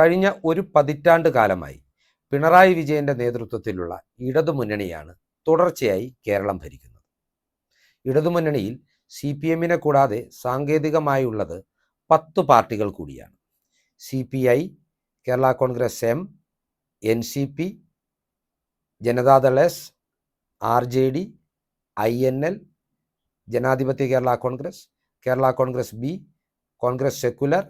കഴിഞ്ഞ ഒരു പതിറ്റാണ്ട് കാലമായി പിണറായി വിജയന്റെ നേതൃത്വത്തിലുള്ള ഇടതുമുന്നണിയാണ് തുടർച്ചയായി കേരളം ഭരിക്കുന്നത്. ഇടതുമുന്നണിയിൽ സി പി എമ്മിനെ കൂടാതെ സാങ്കേതികമായുള്ളത് പത്ത് പാർട്ടികൾ കൂടിയാണ്. C P I Kerala Congress M N C P Janata Dal S R J D I N L Janadhipathya Kerala Congress Kerala Congress B Congress secular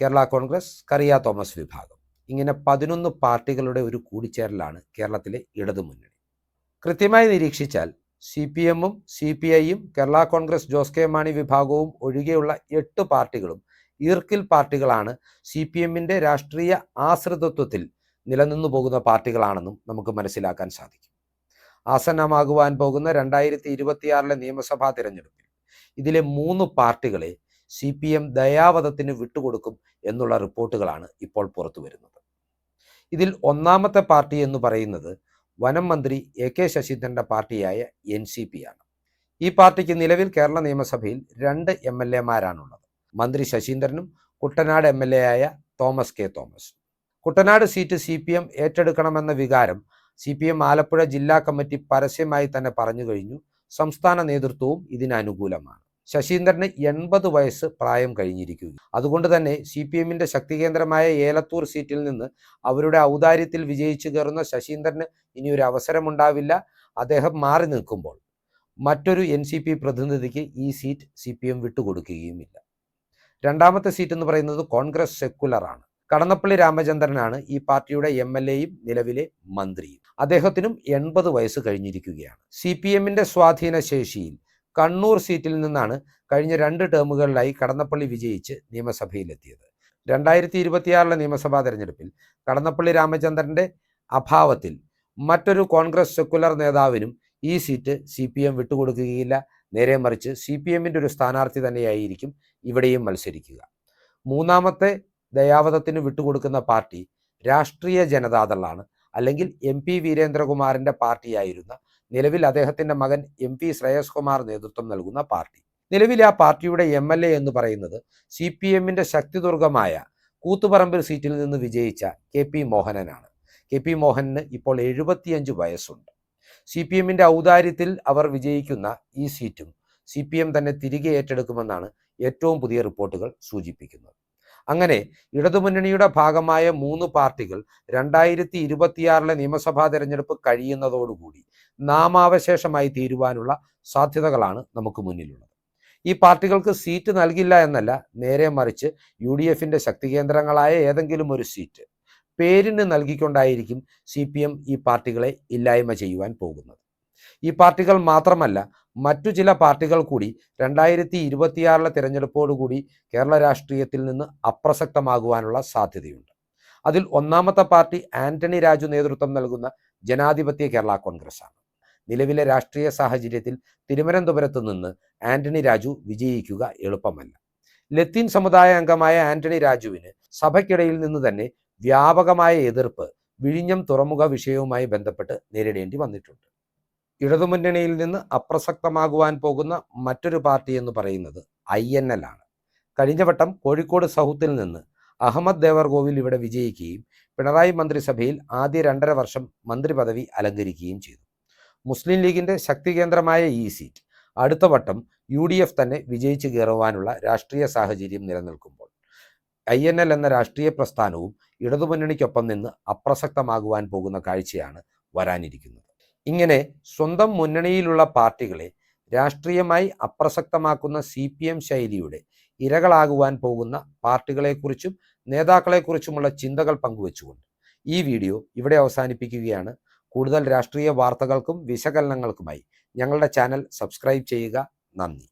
Kerala Congress Kariya Thomas വിഭാഗം. ഇങ്ങനെ പതിനൊന്ന് പാർട്ടികളുടെ ഒരു കൂടിച്ചേരലാണ് കേരളത്തിലെ ഇടതുമുന്നണി. കൃത്യമായി നിരീക്ഷിച്ചാൽ സി പി എമ്മും സി പി ഐയും കേരള കോൺഗ്രസ് ജോസ് കെ മാണി വിഭാഗവും ഒഴികെയുള്ള എട്ട് പാർട്ടികളും ഈർക്കിൽ പാർട്ടികളാണ് സി പി എമ്മിന്റെ രാഷ്ട്രീയ ആശ്രിതത്വത്തിൽ നിലനിന്നു പോകുന്ന പാർട്ടികളാണെന്നും നമുക്ക് മനസ്സിലാക്കാൻ സാധിക്കും. ആസന്നമാകുവാൻ പോകുന്ന രണ്ടായിരത്തി ഇരുപത്തിയാറിലെ നിയമസഭാ തിരഞ്ഞെടുപ്പിൽ ഇതിലെ മൂന്ന് പാർട്ടികളെ സി പി എം ദയാവധത്തിന് വിട്ടുകൊടുക്കും എന്നുള്ള റിപ്പോർട്ടുകളാണ് ഇപ്പോൾ പുറത്തു വരുന്നത്. ഇതിൽ ഒന്നാമത്തെ പാർട്ടി എന്ന് പറയുന്നത് വനം മന്ത്രി എ കെ ശശീന്ദ്രന്റെ പാർട്ടിയായ എൻ സി പി ആണ്. ഈ പാർട്ടിക്ക് നിലവിൽ കേരള നിയമസഭയിൽ രണ്ട് എം എൽ എമാരാണുള്ളത് മന്ത്രി ശശീന്ദ്രനും കുട്ടനാട് എം എൽ എ ആയ Thomas K Thomas. Kuttanad seat C P M ഏറ്റെടുക്കണമെന്ന വികാരം സി പി എം ആലപ്പുഴ ജില്ലാ കമ്മിറ്റി പരസ്യമായി തന്നെ പറഞ്ഞു കഴിഞ്ഞു. സംസ്ഥാന നേതൃത്വവും ഇതിന് അനുകൂലമാണ്. ശശീന്ദ്രന് എൺപത് വയസ്സ് പ്രായം കഴിഞ്ഞിരിക്കുന്നു അതുകൊണ്ട് തന്നെ സി പി എമ്മിന്റെ ശക്തി കേന്ദ്രമായ ഏലത്തൂർ സീറ്റിൽ നിന്ന് അവരുടെ ഔദാര്യത്തിൽ വിജയിച്ചു കയറുന്ന ശശീന്ദ്രന് ഇനി ഒരു അവസരമുണ്ടാവില്ല. അദ്ദേഹം മാറി നിൽക്കുമ്പോൾ മറ്റൊരു എൻ സി പി പ്രതിനിധിക്ക് ഈ സീറ്റ് സി പി എം വിട്ടുകൊടുക്കുകയുമില്ല. രണ്ടാമത്തെ സീറ്റ് എന്ന് പറയുന്നത് കോൺഗ്രസ് സെക്കുലർ ആണ്. കടന്നപ്പള്ളി രാമചന്ദ്രനാണ് ഈ പാർട്ടിയുടെ എം എൽ എയും നിലവിലെ മന്ത്രിയും. അദ്ദേഹത്തിനും എൺപത് വയസ്സ് കഴിഞ്ഞിരിക്കുകയാണ്. സി പി എമ്മിന്റെ സ്വാധീന ശേഷിയിൽ കണ്ണൂർ സീറ്റിൽ നിന്നാണ് കഴിഞ്ഞ രണ്ട് ടേമുകളിലായി കടന്നപ്പള്ളി വിജയിച്ച് നിയമസഭയിലെത്തിയത്. രണ്ടായിരത്തി ഇരുപത്തിയാറിലെ നിയമസഭാ തെരഞ്ഞെടുപ്പിൽ കടന്നപ്പള്ളി രാമചന്ദ്രന്റെ അഭാവത്തിൽ മറ്റൊരു കോൺഗ്രസ് സെക്കുലർ നേതാവിനും ഈ സീറ്റ് സി പി എം വിട്ടുകൊടുക്കുകയില്ല. നേരെ മറിച്ച് സി പി എമ്മിന്റെ ഒരു സ്ഥാനാർത്ഥി തന്നെയായിരിക്കും ഇവിടെയും മത്സരിക്കുക. മൂന്നാമത്തെ ദയാവധത്തിന് വിട്ടുകൊടുക്കുന്ന പാർട്ടി രാഷ്ട്രീയ ജനതാദളാണ്. അല്ലെങ്കിൽ എം പി വീരേന്ദ്രകുമാറിന്റെ പാർട്ടിയായിരുന്ന നിലവിൽ അദ്ദേഹത്തിന്റെ മകൻ എം പി ശ്രേയസ് കുമാർ നേതൃത്വം നൽകുന്ന പാർട്ടി. നിലവിൽ ആ പാർട്ടിയുടെ എം എൽ എ എന്ന് പറയുന്നത് സി പി എമ്മിന്റെ ശക്തിദുർഗമായ കൂത്തുപറമ്പിൽ സീറ്റിൽ നിന്ന് വിജയിച്ച കെ പി മോഹനനാണ്. കെ പി മോഹനന് ഇപ്പോൾ എഴുപത്തിയഞ്ച് വയസ്സുണ്ട്. സി പി എമ്മിന്റെ ഔദാര്യത്തിൽ അവർ വിജയിക്കുന്ന ഈ സീറ്റും സി പി എം തന്നെ തിരികെ ഏറ്റെടുക്കുമെന്നാണ് ഏറ്റവും പുതിയ റിപ്പോർട്ടുകൾ സൂചിപ്പിക്കുന്നത്. അങ്ങനെ ഇടതുമുന്നണിയുടെ ഭാഗമായ മൂന്ന് പാർട്ടികൾ രണ്ടായിരത്തി ഇരുപത്തിയാറിലെ നിയമസഭാ തെരഞ്ഞെടുപ്പ് കഴിയുന്നതോടുകൂടി നാമാവശേഷമായി തീരുവാനുള്ള സാധ്യതകളാണ് നമുക്ക് മുന്നിലുള്ളത്. ഈ പാർട്ടികൾക്ക് സീറ്റ് നൽകില്ല എന്നല്ല നേരെ മറിച്ച് യു ഡി എഫിന്റെ ശക്തി കേന്ദ്രങ്ങളായ ഏതെങ്കിലും ഒരു സീറ്റ് പേരിന് നൽകിക്കൊണ്ടായിരിക്കും സി പി എം ഈ പാർട്ടികളെ ഇല്ലായ്മ ചെയ്യുവാൻ പോകുന്നത്. ഈ പാർട്ടികൾ മാത്രമല്ല മറ്റു ചില പാർട്ടികൾ കൂടി രണ്ടായിരത്തി ഇരുപത്തിയാറിലെ തിരഞ്ഞെടുപ്പോടുകൂടി കേരള രാഷ്ട്രീയത്തിൽ നിന്ന് അപ്രസക്തമാകുവാനുള്ള സാധ്യതയുണ്ട്. അതിൽ ഒന്നാമത്തെ പാർട്ടി ആന്റണി രാജു നേതൃത്വം നൽകുന്ന ജനാധിപത്യ കേരള കോൺഗ്രസ് ആണ് നിലവിലെ രാഷ്ട്രീയ സാഹചര്യത്തിൽ തിരുവനന്തപുരത്ത് നിന്ന് ആന്റണി രാജു വിജയിക്കുക എളുപ്പമല്ല. ലത്തീൻ സമുദായ അംഗമായ ആന്റണി രാജുവിന് സഭയ്ക്കിടയിൽ നിന്ന് തന്നെ വ്യാപകമായ എതിർപ്പ് വിഴിഞ്ഞം തുറമുഖ വിഷയവുമായി ബന്ധപ്പെട്ട് നേരിടേണ്ടി വന്നിട്ടുണ്ട്. ഇടതുമുന്നണിയിൽ നിന്ന് അപ്രസക്തമാകുവാൻ പോകുന്ന മറ്റൊരു പാർട്ടി എന്ന് പറയുന്നത് ഐ എൻ എൽ ആണ്. കഴിഞ്ഞ വട്ടം കോഴിക്കോട് സൗത്തിൽ നിന്ന് അഹമ്മദ് ദേവർഗോവിൽ ഇവിടെ വിജയിക്കുകയും പിണറായി മന്ത്രിസഭയിൽ ആദ്യ രണ്ടര വർഷം മന്ത്രി പദവി അലങ്കരിക്കുകയും ചെയ്തു. മുസ്ലിം ലീഗിന്റെ ശക്തി കേന്ദ്രമായ ഈ സീറ്റ് അടുത്ത വട്ടം യു ഡി എഫ് തന്നെ വിജയിച്ചു കയറുവാനുള്ള രാഷ്ട്രീയ സാഹചര്യം നിലനിൽക്കുമ്പോൾ ഐ എൻ എൽ എന്ന രാഷ്ട്രീയ പ്രസ്ഥാനവും ഇടതുമുന്നണിക്കൊപ്പം നിന്ന് അപ്രസക്തമാകുവാൻ പോകുന്ന കാഴ്ചയാണ് വരാനിരിക്കുന്നത്. ഇങ്ങനെ സ്വന്തം മുന്നണിയിലുള്ള പാർട്ടികളെ രാഷ്ട്രീയമായി അപ്രസക്തമാക്കുന്ന സി പി എം ശൈലിയുടെ ഇരകളാകുവാൻ പോകുന്ന പാർട്ടികളെക്കുറിച്ചും നേതാക്കളെക്കുറിച്ചുമുള്ള ചിന്തകൾ പങ്കുവച്ചുകൊണ്ട് ഈ വീഡിയോ ഇവിടെ അവസാനിപ്പിക്കുകയാണ്. കൂടുതൽ രാഷ്ട്രീയ വാർത്തകൾക്കും വിശകലനങ്ങൾക്കുമായി ഞങ്ങളുടെ ചാനൽ സബ്സ്ക്രൈബ് ചെയ്യുക. നന്ദി.